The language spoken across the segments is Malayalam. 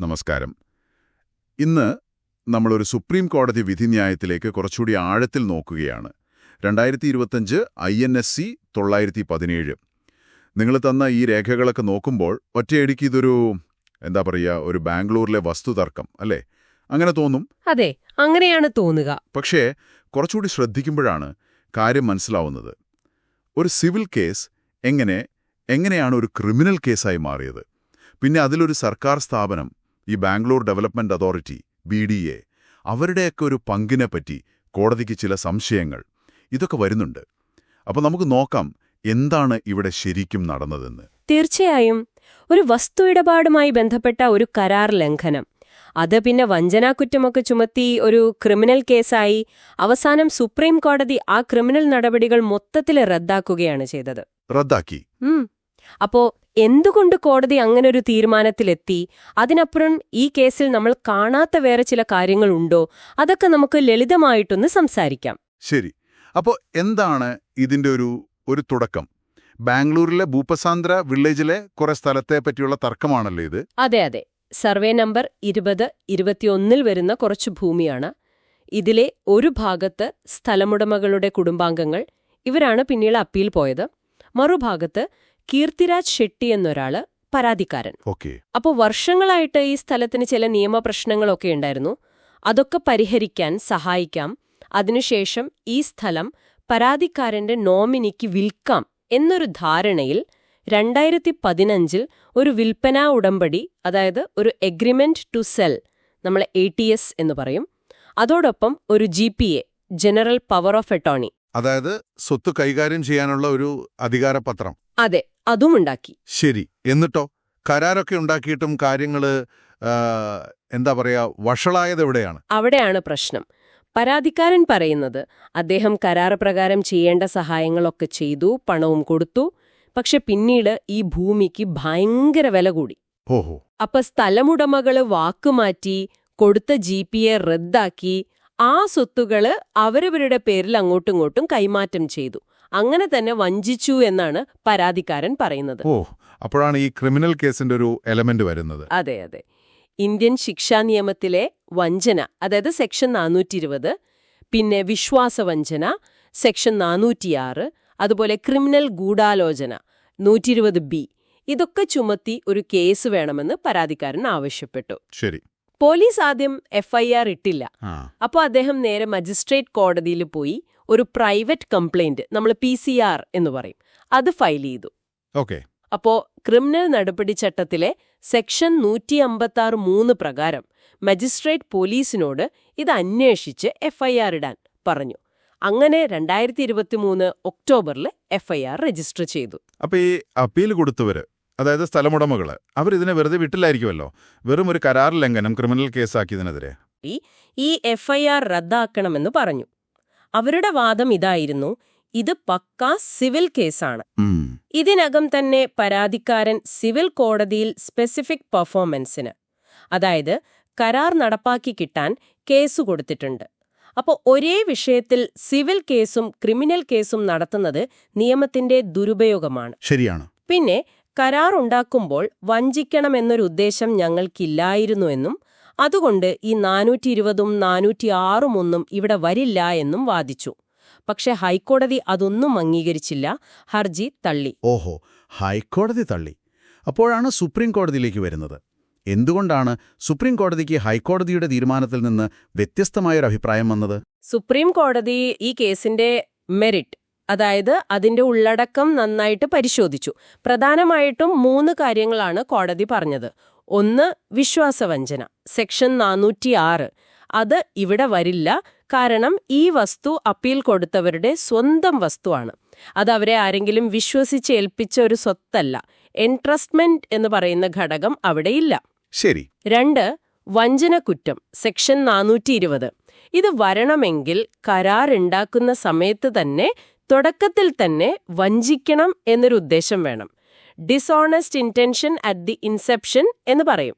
നമസ്കാരം. ഇന്ന് നമ്മളൊരു സുപ്രീം കോടതി വിധിന്യായത്തിലേക്ക് കുറച്ചുകൂടി ആഴത്തിൽ നോക്കുകയാണ്. രണ്ടായിരത്തി ഇരുപത്തഞ്ച് ഐ എൻ എസ് സി തൊള്ളായിരത്തി പതിനേഴ് നിങ്ങൾ തന്ന ഈ രേഖകളൊക്കെ നോക്കുമ്പോൾ ഒറ്റയടിക്ക് ഇതൊരു എന്താ പറയുക ഒരു ബാംഗ്ലൂരിലെ വസ്തുതർക്കം അല്ലേ? അങ്ങനെ തോന്നും? അതെ അങ്ങനെയാണ് തോന്നുക. പക്ഷേ കുറച്ചുകൂടി ശ്രദ്ധിക്കുമ്പോഴാണ് കാര്യം മനസ്സിലാവുന്നത്. ഒരു സിവിൽ കേസ് എങ്ങനെ എങ്ങനെയാണ് ഒരു ക്രിമിനൽ കേസായി മാറിയത്? പിന്നെ അതിലൊരു സർക്കാർ സ്ഥാപനം ഈ Bangalore development authority B D A അവരുടെയൊക്കെ ഒരു പങ്കിനെ പറ്റി കോടതിക്ക് ചില സംശയങ്ങൾ ഇതൊക്കെ വരുന്നുണ്ട്. അപ്പോൾ നമുക്ക് നോക്കാം എന്താണ് ഇവിടെ ശരിക്കും നടന്നതെന്ന്. തീർച്ചയായും ഒരു വസ്തു ഇടപാടുമായി ബന്ധപ്പെട്ട ഒരു കരാർ ലംഘനം. അത് പിന്നെ വഞ്ചനാക്കുറ്റമൊക്കെ ചുമത്തി ഒരു ക്രിമിനൽ കേസായി അവസാനം സുപ്രീം കോടതി ആ ക്രിമിനൽ നടപടികൾ മൊത്തത്തിൽ റദ്ദാക്കുകയാണ് ചെയ്തത്. റദ്ദാക്കി. അപ്പോ എന്തുകൊണ്ട് കോടതി അങ്ങനൊരു തീരുമാനത്തിലെത്തി? അതിനപ്പുറം ഈ കേസിൽ നമ്മൾ കാണാത്ത വേറെ ചില കാര്യങ്ങളുണ്ടോ? അതൊക്കെ നമുക്ക് ലളിതമായിട്ടൊന്ന് സംസാരിക്കാം. ശരി. അപ്പോൾ എന്താണ് ഇതിന്റെ ഒരു ഒരു തുടക്കം? ബാംഗ്ലൂരിലെ ഭൂപസാന്ദ്ര വില്ലേജിലെ കുറെ സ്ഥലത്തെ പറ്റിയുള്ള തർക്കമാണല്ലോ ഇത്? അതെ അതെ. സർവേ നമ്പർ ഇരുപത് ഇരുപത്തിയൊന്നിൽ വരുന്ന കുറച്ച് ഭൂമിയാണ്. ഇതിലെ ഒരു ഭാഗത്ത് സ്ഥലമുടമകളുടെ കുടുംബാംഗങ്ങൾ ഇവരാണ് പിന്നീട് അപ്പീൽ പോയത്. മറുഭാഗത്ത് കീർത്തിരാജ് ഷെട്ടി എന്നൊരാൾ പരാതിക്കാരൻ. ഓക്കെ. അപ്പോൾ വർഷങ്ങളായിട്ട് ഈ സ്ഥലത്തിന് ചില നിയമപ്രശ്നങ്ങളൊക്കെ ഉണ്ടായിരുന്നു. അതൊക്കെ പരിഹരിക്കാൻ സഹായിക്കാം. അതിനുശേഷം ഈ സ്ഥലം പരാതിക്കാരന്റെ നോമിനിക്ക് വിൽക്കാം എന്നൊരു ധാരണയിൽ രണ്ടായിരത്തി പതിനഞ്ചിൽ ഒരു വിൽപ്പനാ ഉടമ്പടി അതായത് ഒരു എഗ്രിമെന്റ് ടു സെൽ നമ്മൾ എ ടി എസ് എന്ന് പറയും. അതോടൊപ്പം ഒരു G P A general power of attorney അതായത് സ്വത്ത് കൈകാര്യം ചെയ്യാനുള്ള ഒരു അധികാരപത്രം. അതെ. അതുമുണ്ടാക്കി ശരി. എന്നിട്ടോ? കരാറൊക്കെ ഉണ്ടാക്കിയിട്ടും കാര്യങ്ങൾ എന്താ പറയാ വഷളായത് എവിടെയാണ്? അവിടെയാണ് പ്രശ്നം. പരാതിക്കാരൻ പറയുന്നത് അദ്ദേഹം കരാറ് പ്രകാരം ചെയ്യേണ്ട സഹായങ്ങളൊക്കെ ചെയ്തു പണവും കൊടുത്തു. പക്ഷെ പിന്നീട് ഈ ഭൂമിക്ക് ഭയങ്കര വില കൂടി. ഓഹോ. അപ്പൊ സ്ഥലമുടമകൾ വാക്കുമാറ്റി കൊടുത്ത ജി റദ്ദാക്കി ആ സ്വത്തുകൾ അവരവരുടെ പേരിൽ അങ്ങോട്ടും ഇങ്ങോട്ടും കൈമാറ്റം ചെയ്തു. അങ്ങനെ തന്നെ വഞ്ചിച്ചു എന്നാണ് പരാതിക്കാരൻ പറയുന്നത്. ഓ അപ്പോഴാണ് ഈ ക്രിമിനൽ കേസിന്റെ ഒരു എലമെന്റ് വരുന്നത്. അതെ അതെ. ഇന്ത്യൻ ശിക്ഷാ നിയമത്തിലെ വഞ്ചന അതായത് സെക്ഷൻ നാനൂറ്റി ഇരുപത് പിന്നെ വിശ്വാസവഞ്ചന സെക്ഷൻ നാനൂറ്റിയാറ് അതുപോലെ ക്രിമിനൽ ഗൂഢാലോചന നൂറ്റി ഇരുപത് ബി. ഇതൊക്കെ ചുമത്തി ഒരു കേസ് വേണമെന്ന് പരാതിക്കാരൻ ആവശ്യപ്പെട്ടു. ശരി. പോലീസ് ആദ്യം എഫ്ഐആർ ഇട്ടില്ല. അപ്പോൾ അദ്ദേഹം നേരെ മജിസ്ട്രേറ്റ് കോടതിയിൽ പോയി ഒരു പ്രൈവറ്റ് കംപ്ലൈന്റ് നമ്മൾ പി സി ആർ എന്ന് പറയും. അത് ഫയൽ ചെയ്തു. ഓക്കെ. അപ്പോ ക്രിമിനൽ നടപടി ചട്ടത്തിലെ സെക്ഷൻ നൂറ്റി അമ്പത്താറ് മൂന്ന് പ്രകാരം മജിസ്ട്രേറ്റ് പോലീസിനോട് ഇത് അന്വേഷിച്ച് എഫ്ഐആർ ഇടാൻ പറഞ്ഞു. അങ്ങനെ രണ്ടായിരത്തി ഇരുപത്തി മൂന്ന് ഒക്ടോബറിൽ എഫ്ഐആർ രജിസ്റ്റർ ചെയ്തു. അപ്പൊ ഈ അപ്പീൽ കൊടുത്തവര് അതായത് സ്ഥലമുടമകൾ ഇതിനെ വെറുതെ വിട്ടില്ലായിരിക്കുമല്ലോ? വെറും ഒരു കരാർ ലംഘനം ക്രിമിനൽ കേസാക്കിയതിനെതിരെ. ഈ എഫ്ഐആർ റദ്ദാക്കണമെന്ന് പറഞ്ഞു. അവരുടെ വാദം ഇതായിരുന്നു. ഇത് പക്കാ സിവിൽ കേസാണ്. ഇതിനകം തന്നെ പരാതിക്കാരൻ സിവിൽ കോടതിയിൽ സ്പെസിഫിക് പെർഫോമൻസിന്. അതായത് കരാർ നടപ്പാക്കി കിട്ടാൻ കേസ് കൊടുത്തിട്ടുണ്ട്. അപ്പോൾ ഒരേ വിഷയത്തിൽ സിവിൽ കേസും ക്രിമിനൽ കേസും നടത്തുന്നത് നിയമത്തിന്റെ ദുരുപയോഗമാണ്. ശരിയാണ്. പിന്നെ കരാർ ഉണ്ടാക്കുമ്പോൾ വഞ്ചിക്കണമെന്നൊരു ഉദ്ദേശം ഞങ്ങൾക്കില്ലായിരുന്നുവെന്നും അതുകൊണ്ട് ഈ നാനൂറ്റി ഇരുപതും നാനൂറ്റിയാറും ഒന്നും ഇവിടെ വരില്ല എന്നും വാദിച്ചു. പക്ഷേ ഹൈക്കോടതി അതൊന്നും അംഗീകരിച്ചില്ല. ഹർജി തള്ളി. ഓഹോ ഹൈക്കോടതി തള്ളി. അപ്പോഴാണ് സുപ്രീം കോടതിയിലേക്ക് വരുന്നത്. എന്തുകൊണ്ടാണ് സുപ്രീം കോടതിക്ക് ഹൈക്കോടതിയുടെ തീരുമാനത്തിൽ നിന്ന് വ്യത്യസ്തമായൊരു അഭിപ്രായം വന്നത്? സുപ്രീം കോടതി ഈ കേസിന്റെ മെറിറ്റ് അതായത് അതിന്റെ ഉള്ളടക്കം നന്നായിട്ട് പരിശോധിച്ചു. പ്രധാനമായിട്ടും മൂന്ന് കാര്യങ്ങളാണ് കോടതി പറഞ്ഞത്. ഒന്ന് വിശ്വാസവഞ്ചന സെക്ഷൻ നാനൂറ്റിയാറ്. അത് ഇവിടെ വരില്ല. കാരണം ഈ വസ്തു അപ്പീൽ കൊടുത്തവരുടെ സ്വന്തം വസ്തുവാണ്. അത് അവരെ ആരെങ്കിലും വിശ്വസിച്ച് ഏൽപ്പിച്ച ഒരു സ്വത്തല്ല. എൻട്രസ്റ്റ്മെന്റ് എന്ന് പറയുന്ന ഘടകം അവിടെയില്ല ശരി. രണ്ട് വഞ്ചന കുറ്റം സെക്ഷൻ നാനൂറ്റി ഇരുപത് ഇത് വരണമെങ്കിൽ കരാർ ഉണ്ടാക്കുന്ന സമയത്ത് തന്നെ തുടക്കത്തിൽ തന്നെ വഞ്ചിക്കണം എന്നൊരു ഉദ്ദേശം വേണം. Dishonest intention at the inception എന്ന് പറയും.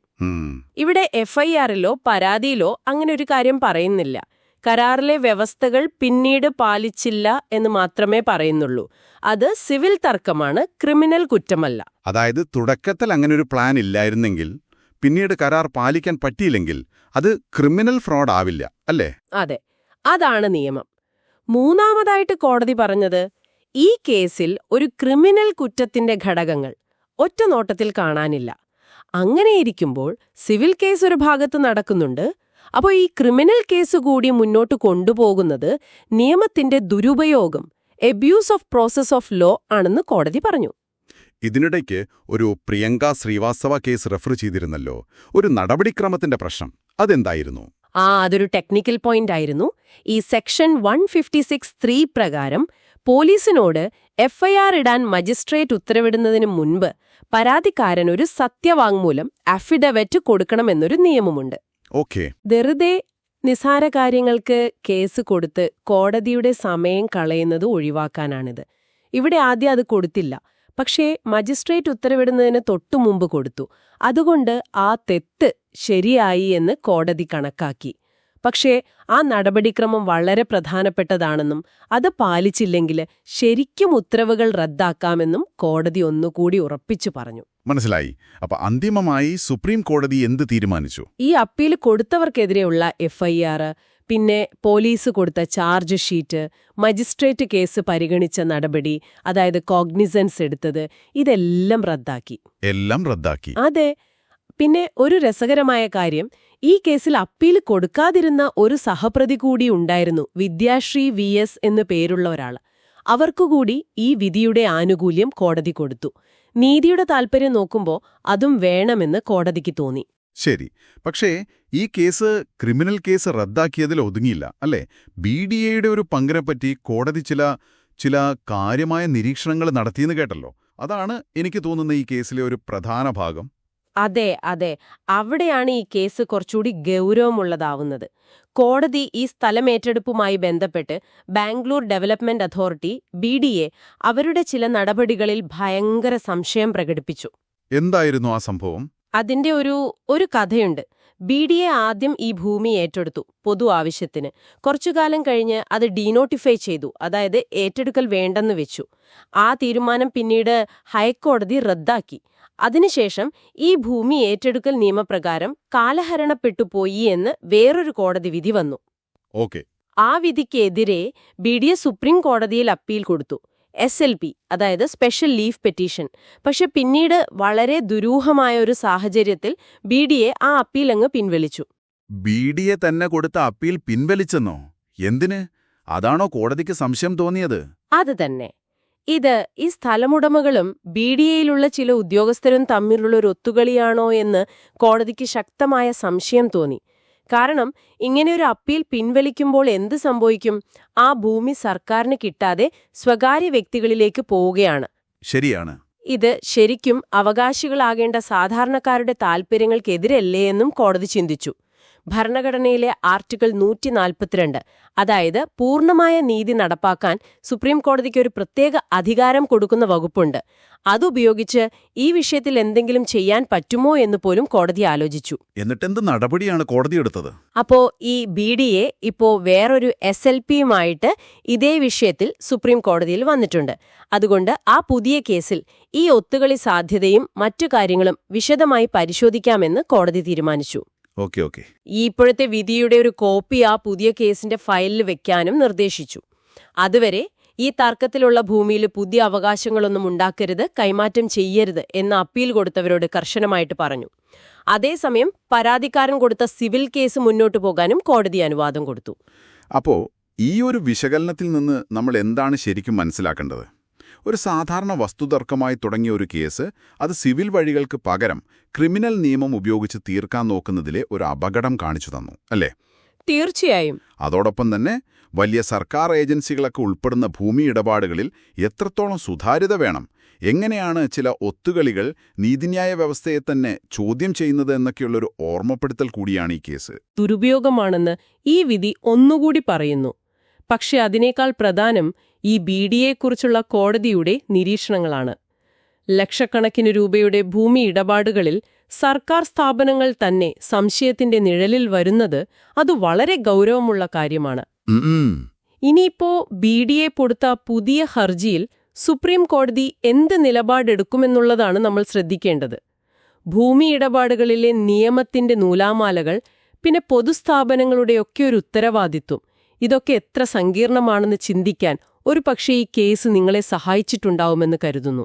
ഇവിടെ എഫ്ഐആറിലോ പരാതിയിലോ അങ്ങനെ ഒരു കാര്യം പറയുന്നില്ല. കരാറിലെ വ്യവസ്ഥകൾ പിന്നീട് പാലിച്ചില്ല എന്ന് മാത്രമേ പറയുന്നുള്ളൂ. അത് സിവിൽ തർക്കമാണ് ക്രിമിനൽ കുറ്റമല്ല. അതായത് തുടക്കത്തിൽ അങ്ങനെ ഒരു പ്ലാൻ ഇല്ലായിരുന്നെങ്കിൽ പിന്നീട് കരാർ പാലിക്കാൻ പറ്റിയില്ലെങ്കിൽ അത് ക്രിമിനൽ ഫ്രോഡ് ആവില്ല അല്ലേ? അതെ. അതാണ് നിയമം. മൂന്നാമതായിട്ട് കോടതി പറഞ്ഞത് ഈ കേസിൽ ഒരു ക്രിമിനൽ കുറ്റത്തിന്റെ ഘടകങ്ങൾ ഒറ്റ നോട്ടത്തിൽ കാണാനില്ല. അങ്ങനെയിരിക്കുമ്പോൾ സിവിൽ കേസ് ഒരു ഭാഗത്ത് നടക്കുന്നുണ്ട്. അപ്പോൾ ഈ ക്രിമിനൽ കേസ് കൂടി മുന്നോട്ട് കൊണ്ടുപോകുന്നത് നിയമത്തിന്റെ ദുരുപയോഗം abuse of process of law ആണെന്ന് കോടതി പറഞ്ഞു. ഇതിനിടയ്ക്ക് ഒരു പ്രിയങ്ക ശ്രീവാസ്തവ കേസ് റെഫർ ചെയ്തിരുന്നല്ലോ. ഒരു നടപടിക്രമത്തിന്റെ പ്രശ്നം അതെന്തായിരുന്നു? ആ അതൊരു ടെക്നിക്കൽ പോയിന്റ് ആയിരുന്നു. ഈ section one fifty six three പ്രകാരം പോലീസിനോട് എഫ്ഐആർ ഇടാൻ മജിസ്ട്രേറ്റ് ഉത്തരവിടുന്നതിന് മുൻപ് പരാതിക്കാരൻ ഒരു സത്യവാങ്മൂലം അഫിഡവറ്റ് കൊടുക്കണമെന്നൊരു നിയമമുണ്ട്. ഓക്കെ. വെറുതെ നിസാര കാര്യങ്ങൾക്ക് കേസ് കൊടുത്ത് കോടതിയുടെ സമയം കളയുന്നത് ഒഴിവാക്കാനാണിത്. ഇവിടെ ആദ്യം അത് കൊടുത്തില്ല. പക്ഷേ മജിസ്ട്രേറ്റ് ഉത്തരവിടുന്നതിന് തൊട്ടുമുമ്പ് കൊടുത്തു. അതുകൊണ്ട് ആ തെറ്റ് ശരിയായി എന്ന് കോടതി കണക്കാക്കി. പക്ഷേ ആ നടപടിക്രമം വളരെ പ്രധാനപ്പെട്ടതാണെന്നും അത് പാലിച്ചില്ലെങ്കിൽ ശരിക്കും ഉത്തരവുകൾ റദ്ദാക്കാമെന്നും കോടതി ഒന്നുകൂടി ഉറപ്പിച്ചു പറഞ്ഞു. മനസ്സിലായി. അപ്പൊ അന്തിമമായി സുപ്രീം കോടതി എന്ത് തീരുമാനിച്ചു? ഈ അപ്പീൽ കൊടുത്തവർക്കെതിരെയുള്ള എഫ്ഐആർ പിന്നെ പോലീസ് കൊടുത്ത ചാർജ് ഷീറ്റ് മജിസ്ട്രേറ്റ് കേസ് പരിഗണിച്ച നടപടി അതായത് കോഗ്നിസൻസ് എടുത്തത് ഇതെല്ലാം റദ്ദാക്കി. എല്ലാം റദ്ദാക്കി. അതെ. പിന്നെ ഒരു രസകരമായ കാര്യം ഈ കേസിൽ അപ്പീൽ കൊടുക്കാതിരുന്ന ഒരു സഹപ്രതി കൂടി ഉണ്ടായിരുന്നു വിദ്യാശ്രീ വി എസ് എന്നു പേരുള്ള ഒരാൾ അവർക്കുകൂടി ഈ വിധിയുടെ ആനുകൂല്യം കോടതി കൊടുത്തു. നീതിയുടെ താൽപ്പര്യം നോക്കുമ്പോൾ അതും വേണമെന്ന് കോടതിക്ക് തോന്നി. ശരി. പക്ഷേ ഈ കേസ് ക്രിമിനൽ കേസ് റദ്ദാക്കിയതിൽ ഒതുങ്ങിയില്ല അല്ലേ? ബി ഡി എയുടെ ഒരു പങ്കിനെപ്പറ്റി കോടതി ചില ചില കാര്യമായ നിരീക്ഷണങ്ങൾ നടത്തിയെന്ന് കേട്ടല്ലോ. അതാണ് എനിക്ക് തോന്നുന്ന ഈ കേസിലെ ഒരു പ്രധാന ഭാഗം. അതെ അതെ. അവിടെയാണ് ഈ കേസ് കുറച്ചുകൂടി ഗൗരവമുള്ളതാവുന്നത്. കോടതി ഈ സ്ഥലമേറ്റെടുപ്പുമായി ബന്ധപ്പെട്ട് Bangalore development authority B D A അവരുടെ ചില നടപടികളിൽ ഭയങ്കര സംശയം പ്രകടിപ്പിച്ചു. എന്തായിരുന്നു ആ സംഭവം? അതിന്റെ ഒരു ഒരു കഥയുണ്ട്. ബി ഡി എ ആദ്യം ഈ ഭൂമി ഏറ്റെടുത്തു പൊതു ആവശ്യത്തിന്. കുറച്ചുകാലം കഴിഞ്ഞ് അത് ഡീനോട്ടിഫൈ ചെയ്തു അതായത് ഏറ്റെടുക്കൽ വേണ്ടെന്ന് വെച്ചു. ആ തീരുമാനം പിന്നീട് ഹൈക്കോടതി റദ്ദാക്കി. അതിനുശേഷം ഈ ഭൂമി ഏറ്റെടുക്കൽ നിയമപ്രകാരം കാലഹരണപ്പെട്ടുപോയി എന്ന് വേറൊരു കോടതി വിധി വന്നു. ഓക്കെ. ആ വിധിക്കെതിരെ ബി ഡി എസ് സുപ്രീം കോടതിയിൽ അപ്പീൽ കൊടുത്തു. എസ് എൽ പി അതായത് സ്പെഷ്യൽ ലീവ് പെറ്റീഷൻ. പക്ഷെ പിന്നീട് വളരെ ദുരൂഹമായ ഒരു സാഹചര്യത്തിൽ ബി ഡി എ ആ അപ്പീൽ അങ്ങ് പിൻവലിച്ചു. ബി ഡി എ തന്നെ കൊടുത്ത അപ്പീൽ പിൻവലിച്ചെന്നോ? എന്തിന്? അതാണോ കോടതിക്ക് സംശയം തോന്നിയത്? അത് തന്നെ. ഇത് ഈ സ്ഥലമുടമകളും ബി ഡി എയിലുള്ള ചില ഉദ്യോഗസ്ഥരും തമ്മിലുള്ള ഒരു ഒത്തുകളിയാണോ എന്ന് കോടതിക്ക് ശക്തമായ സംശയം തോന്നി. കാരണം ഇങ്ങനെയൊരു അപ്പീൽ പിൻവലിക്കുമ്പോൾ എന്ത് സംഭവിക്കും? ആ ഭൂമി സർക്കാരിന് കിട്ടാതെ സ്വകാര്യ വ്യക്തികളിലേക്ക് പോവുകയാണ്. ശരിയാണ്. ഇത് ശരിക്കും അവകാശികളാകേണ്ട സാധാരണക്കാരുടെ താൽപ്പര്യങ്ങൾക്കെതിരല്ലേ എന്നും കോടതി ചിന്തിച്ചു. ഭരണഘടനയിലെ ആർട്ടിക്കിൾ നൂറ്റി നാൽപ്പത്തിരണ്ട് അതായത് പൂർണമായ നീതി നടപ്പാക്കാൻ സുപ്രീം കോടതിക്ക് ഒരു പ്രത്യേക അധികാരം കൊടുക്കുന്ന വകുപ്പുണ്ട്. അതുപയോഗിച്ച് ഈ വിഷയത്തിൽ എന്തെങ്കിലും ചെയ്യാൻ പറ്റുമോ എന്ന് പോലും കോടതി ആലോചിച്ചു. എന്നിട്ടെന്ത് നടപടിയാണ് കോടതി എടുത്തത്? അപ്പോ ഈ ബി ഡി എ ഇപ്പോ വേറൊരു എസ് എൽ പിയുമായിട്ട് ഇതേ വിഷയത്തിൽ സുപ്രീം കോടതിയിൽ വന്നിട്ടുണ്ട്. അതുകൊണ്ട് ആ പുതിയ കേസിൽ ഈ ഒത്തുകളി സാധ്യതയും മറ്റു കാര്യങ്ങളും വിശദമായി പരിശോധിക്കാമെന്ന് കോടതി തീരുമാനിച്ചു. Okay okay. ഈ ഇപ്പോഴത്തെ വിധിയുടെ ഒരു കോപ്പി ആ പുതിയ കേസിന്റെ ഫയലിൽ വെക്കാനും നിർദ്ദേശിച്ചു. അതുവരെ ഈ തർക്കത്തിലുള്ള ഭൂമിയിൽ പുതിയ അവകാശങ്ങളൊന്നും ഉണ്ടാക്കരുത് കൈമാറ്റം ചെയ്യരുത് എന്ന് അപ്പീൽ കൊടുത്തവരോട് കർശനമായിട്ട് പറഞ്ഞു. അതേസമയം പരാതിക്കാരൻ കൊടുത്ത സിവിൽ കേസ് മുന്നോട്ടു പോകാനും കോടതി അനുവാദം കൊടുത്തു. അപ്പോ ഈ ഒരു വിശകലനത്തിൽ നിന്ന് നമ്മൾ എന്താണ് ശരിക്കും മനസ്സിലാക്കേണ്ടത്? ഒരു സാധാരണ വസ്തുതർക്കമായി തുടങ്ങിയ ഒരു കേസ് അത് സിവിൽ വഴികൾക്ക് പകരം ക്രിമിനൽ നിയമം ഉപയോഗിച്ച് തീർക്കാൻ നോക്കുന്നതിലെ ഒരു അപകടം കാണിച്ചു തന്നു അല്ലേ? തീർച്ചയായും. അതോടൊപ്പം തന്നെ വലിയ സർക്കാർ ഏജൻസികളൊക്കെ ഉൾപ്പെടുന്ന ഭൂമി ഇടപാടുകളിൽ എത്രത്തോളം സുതാര്യത വേണം എങ്ങനെയാണ് ചില ഒത്തുകളികൾ നീതിന്യായ വ്യവസ്ഥയെ തന്നെ ചോദ്യം ചെയ്യുന്നത് എന്നൊക്കെയുള്ളൊരു ഓർമ്മപ്പെടുത്തൽ കൂടിയാണ് ഈ കേസ്. ദുരുപയോഗമാണെന്ന് ഈ വിധി ഒന്നുകൂടി പറയുന്നു. പക്ഷെ അതിനേക്കാൾ പ്രധാനം ഈ ബി ഡിയെക്കുറിച്ചുള്ള കോടതിയുടെ നിരീക്ഷണങ്ങളാണ്. ലക്ഷക്കണക്കിന് രൂപയുടെ ഭൂമി ഇടപാടുകളിൽ സർക്കാർ സ്ഥാപനങ്ങൾ തന്നെ സംശയത്തിന്റെ നിഴലിൽ വരുന്നത് അത് വളരെ ഗൗരവമുള്ള കാര്യമാണ്. ഇനിയിപ്പോ ബി ഡി എ കൊടുത്ത പുതിയ ഹർജിയിൽ സുപ്രീം കോടതി എന്ത് നിലപാടെടുക്കുമെന്നുള്ളതാണ് നമ്മൾ ശ്രദ്ധിക്കേണ്ടത്. ഭൂമി ഇടപാടുകളിലെ നിയമത്തിന്റെ നൂലാമാലകൾ പിന്നെ പൊതുസ്ഥാപനങ്ങളുടെയൊക്കെ ഒരു ഉത്തരവാദിത്വം. ഇതൊക്കെ എത്ര സങ്കീർണമാണെന്ന് ചിന്തിക്കാൻ ഒരു പക്ഷേ ഈ കേസ് നിങ്ങളെ സഹായിച്ചിട്ടുണ്ടാവുമെന്ന് കരുതുന്നു.